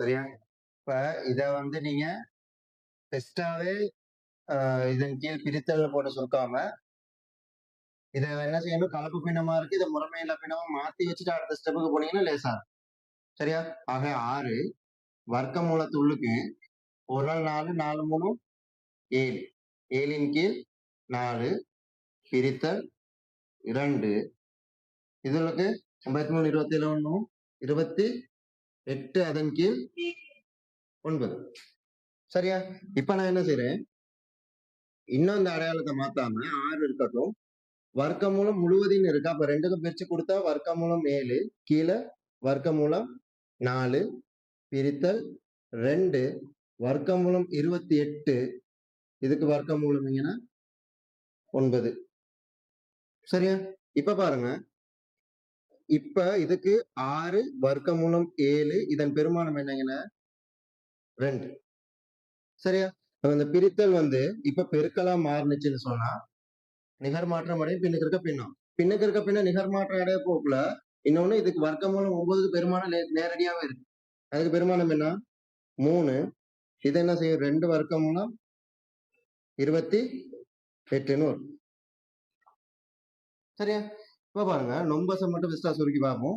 சரியா? இப்ப இத வந்து நீங்க பெஸ்டாவே இதன் கீழ் பிரித்தல் போட்டு சுருக்காம இத என்ன செய்யணும்? கலப்பு பின்னமா இருக்கு. இதை முறைமையில பின்னமா மாத்தி வச்சுட்டு அடுத்த ஸ்டெப்புக்கு போனீங்கன்னா லேசா சரியா? ஆக ஆறு வர்க்க மூலத்துள்ளுக்கு ஒரு நாள் நாலு நாலு மூணு ஏழு. ஏழின் கீழ் நாலு பிரித்தல் இரண்டு. இதுகளுக்கு ஐம்பத்தி மூணு இருபத்தி ஏழு ஒன்று இருபத்தி எட்டு அதன் கீழ் ஒன்பது. சரியா? இப்ப நான் என்ன செய்யறேன் இன்னும் இந்த அடையாளத்தை மாத்தாம ஆறு இருக்கட்டும். வர்க்க மூலம் முழுவதும் இருக்கா? அப்ப ரெண்டுக்கும் பிரிச்சு கொடுத்தா வர்க்க மூலம் ஏழு கீழே வர்க்க மூலம் நாலு பிரித்தல் ரெண்டு வர்க்க மூலம் இருபத்தி எட்டு. இதுக்கு வர்க்க மூலம் ஒன்பது. சரியா? இப்ப பாருங்க. இப்ப இதுக்கு ஆறு வர்க்க மூலம் ஏழு இதன் பெருமானம் என்னங்கன்னா ரெண்டு. சரியா? அந்த இந்த பிரித்தல் வந்து இப்ப பெருக்கலா மாறுனுச்சுன்னு சொன்னா நிகர் மாற்றம் அடையும் பின்னுக்கு இருக்க பின்னம். பின்னுக்கு இருக்க பின்ன நிகர் மாற்றம் அடைய போக்குல இன்னொன்னு இதுக்கு வர்க்க மூலம் ஒன்பதுக்கு பெருமானம் நேரடியாவே இருக்கு. அதுக்கு பெருமானம் என்ன? மூணு. இது என்ன செய்யும்? ரெண்டு வர்க்க மூலம் இருபத்தி எட்டுன்னு வரும் சரியா? இப்போ பாருங்க நொம்பசம் மட்டும் ஃபஸ்ட்டாக சுருக்கி பார்ப்போம்.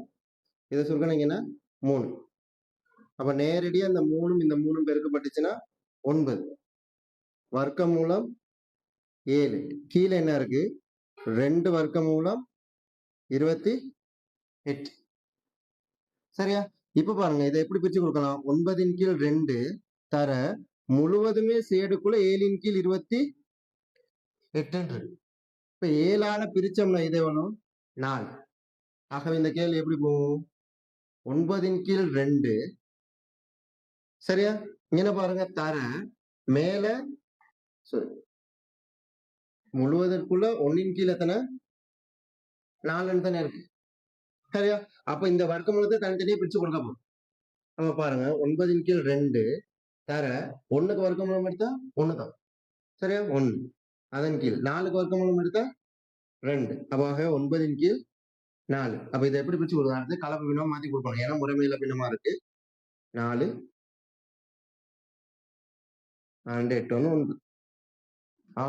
இதை சுருக்கினீங்கன்னா மூணு. அப்போ நேரடியாக இந்த மூணும் இந்த மூணும் பெருக்கப்பட்டுச்சுன்னா ஒன்பது. வர்க்க மூலம் ஏழு. கீழே என்ன இருக்கு? ரெண்டு வர்க்க மூலம் இருபத்தி எட்டு. சரியா? இப்போ பாருங்க இதை எப்படி பிரிச்சு கொடுக்கலாம்? ஒன்பதின் கீழ் ரெண்டு தர முழுவதுமே சேடுக்குள்ள ஏழின் கீழ் இருபத்தி எட்டுன்னு இருக்கு ஏழான ஏழால பிரிச்சோம்னா இதை வேணும் நாலு ஆகவே இந்த கேள்வி எப்படி போகும்? ஒன்பதின் கீழ் ரெண்டு. சரியா? இங்க பாருங்க தர மேல முழுவதற்குள்ள ஒன்னின் கீழ் எத்தனை? நாலுன்னு தானே இருக்கு. சரியா? அப்ப இந்த வர்க்கமூலத்தை தனித்தனியே பிரிச்சு கொடுக்க போறோம். நம்ம பாருங்க ஒன்பதின் கீழ் ரெண்டு தர ஒண்ணுக்கு வர்க்கமூலம் எடுத்தா ஒண்ணுதான். சரியா? ஒண்ணு அதன் கீழ் நாலுக்கு வர்க்கமூலம் எடுத்தா ரெண்டு. அப்போ ஒன்பதின் கீழ் நாலு. அப்ப இதை எப்படி பிரிச்சு கொடுக்கறது கலப்பு பின்னமா மாத்தி கொடுக்கணும். ஏன்னா முறைமையில பின்னமா இருக்கு. நாலு. ஆண்டு எட்டு ஒன்று ஒன்பது. ஆ.